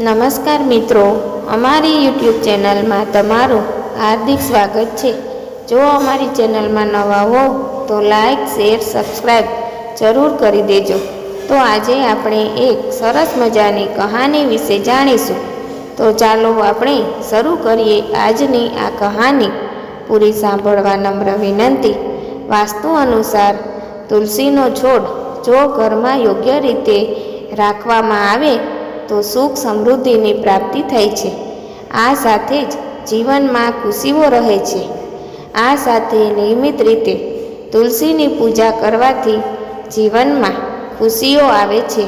નમસ્કાર મિત્રો, અમારી યુટ્યુબ ચેનલમાં તમારું હાર્દિક સ્વાગત છે. જો અમારી ચેનલમાં નવા હો, તો લાઈક, શેર સબસ્ક્રાઈબ જરૂર કરી દેજો. તો આજે આપણે એક સરસ મજાની કહાની વિશે જાણીશું. તો ચાલો આપણે શરૂ કરીએ આજની આ કહાની. પૂરી સાંભળવા નમ્ર વિનંતી. વાસ્તુ અનુસાર, તુલસીનો છોડ જો ઘરમાં યોગ્ય રીતે રાખવામાં આવે તો સુખ સમૃદ્ધિની પ્રાપ્તિ થાય છે. આ સાથે જ જીવનમાં ખુશીઓ રહે છે. આ સાથે નિયમિત રીતે તુલસીની પૂજા કરવાથી જીવનમાં ખુશીઓ આવે છે.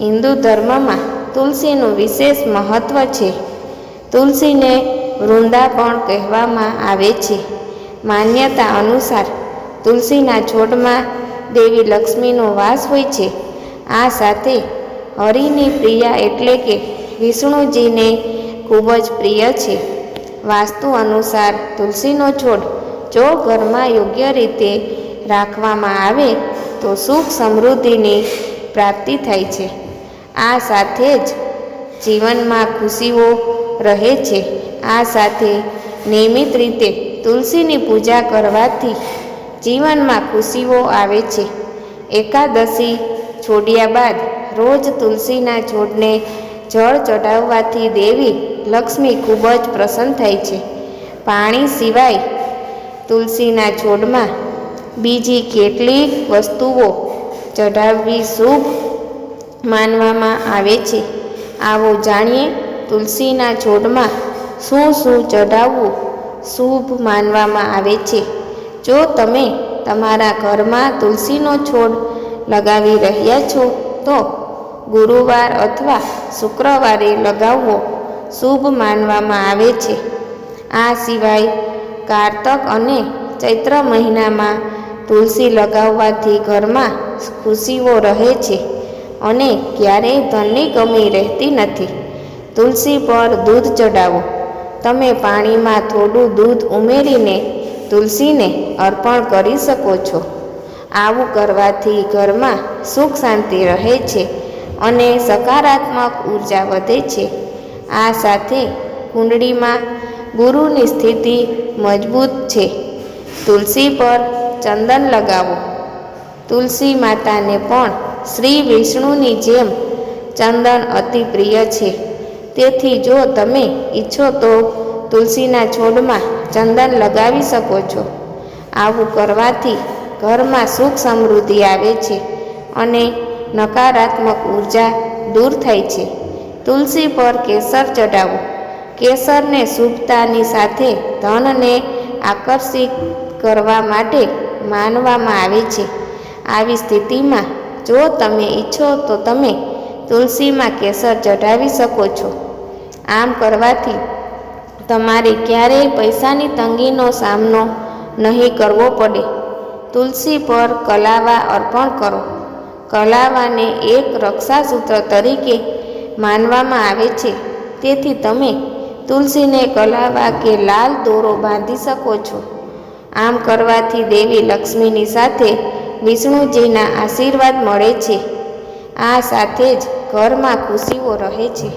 હિન્દુ ધર્મમાં તુલસીનું વિશેષ મહત્ત્વ છે. તુલસીને વૃંદા પણ કહેવામાં આવે છે. માન્યતા અનુસાર તુલસીના છોડમાં દેવી લક્ષ્મીનો વાસ હોય છે. આ સાથે હરિની પ્રિયા એટલે કે વિષ્ણુજીને ખૂબ જ પ્રિય છે. વાસ્તુ અનુસાર તુલસીનો છોડ જો ઘરમાં યોગ્ય રીતે રાખવામાં આવે તો સુખ સમૃદ્ધિની પ્રાપ્તિ થાય છે. આ સાથે જ જીવનમાં ખુશીઓ રહે છે. આ સાથે નિયમિત રીતે તુલસીની પૂજા કરવાથી જીવનમાં ખુશીઓ આવે છે. એકાદશી છોડ્યા બાદ રોજ તુલસીના છોડને જળ ચઢાવવાથી દેવી લક્ષ્મી ખૂબ જ પ્રસન્ન થાય છે. પાણી સિવાય તુલસીના છોડમાં બીજી કેટલીક વસ્તુઓ ચઢાવવી શુભ માનવામાં આવે છે? આવો જાણીએ તુલસીના છોડમાં શું શું ચઢાવવું શુભ માનવામાં આવે છે? જો તમે તમારા ઘરમાં તુલસીનો છોડ લગાવી રહ્યા છો, તો ગુરુવાર અથવા શુક્રવારે લગાવવો શુભ માનવામાં આવે છે. આ સિવાય કારતક અને ચૈત્ર મહિનામાં તુલસી લગાવવાથી ઘરમાં ખુશીઓ રહે છે અને ક્યારેય ધનની કમી રહેતી નથી. તુલસી પર દૂધ ચડાવો તમે પાણીમાં થોડું દૂધ ઉમેરીને તુલસીને અર્પણ કરી શકો છો. આવું કરવાથી ઘરમાં સુખ શાંતિ રહે છે અને સકારાત્મક ઊર્જા વધે છે. આ સાથે કુંડળીમાં ગુરુની સ્થિતિ મજબૂત છે. તુલસી પર ચંદન લગાવો. તુલસી માતાને પણ શ્રી વિષ્ણુની જેમ ચંદન અતિ પ્રિય છે. તેથી જો તમે ઈચ્છો તો તુલસીના છોડમાં ચંદન લગાવી શકો છો. આવું કરવાથી ઘરમાં સુખ સમૃદ્ધિ આવે છે અને નકારાત્મક ઊર્જા દૂર થાય છે. તુલસી પર કેસર ચઢાવો. કેસરને શુભતાની સાથે ધનને આકર્ષિત કરવા માટે માનવામાં આવે છે. આવી સ્થિતિમાં જો તમે ઈચ્છો તો તમે તુલસીમાં કેસર ચઢાવી શકો છો. આમ કરવાથી તમારે ક્યારેય પૈસાની તંગીનો સામનો નહીં કરવો પડે. તુલસી પર કલાવા અર્પણ કરો. કલાવાને એક રક્ષાસૂત્ર તરીકે માનવામાં આવે છે. તેથી તમે તુલસીને કલાવા કે લાલ દોરો બાંધી શકો છો. આમ કરવાથી દેવી લક્ષ્મીની સાથે વિષ્ણુજીના આશીર્વાદ મળે છે. આ સાથે જ ઘરમાં ખુશીઓ રહે છે.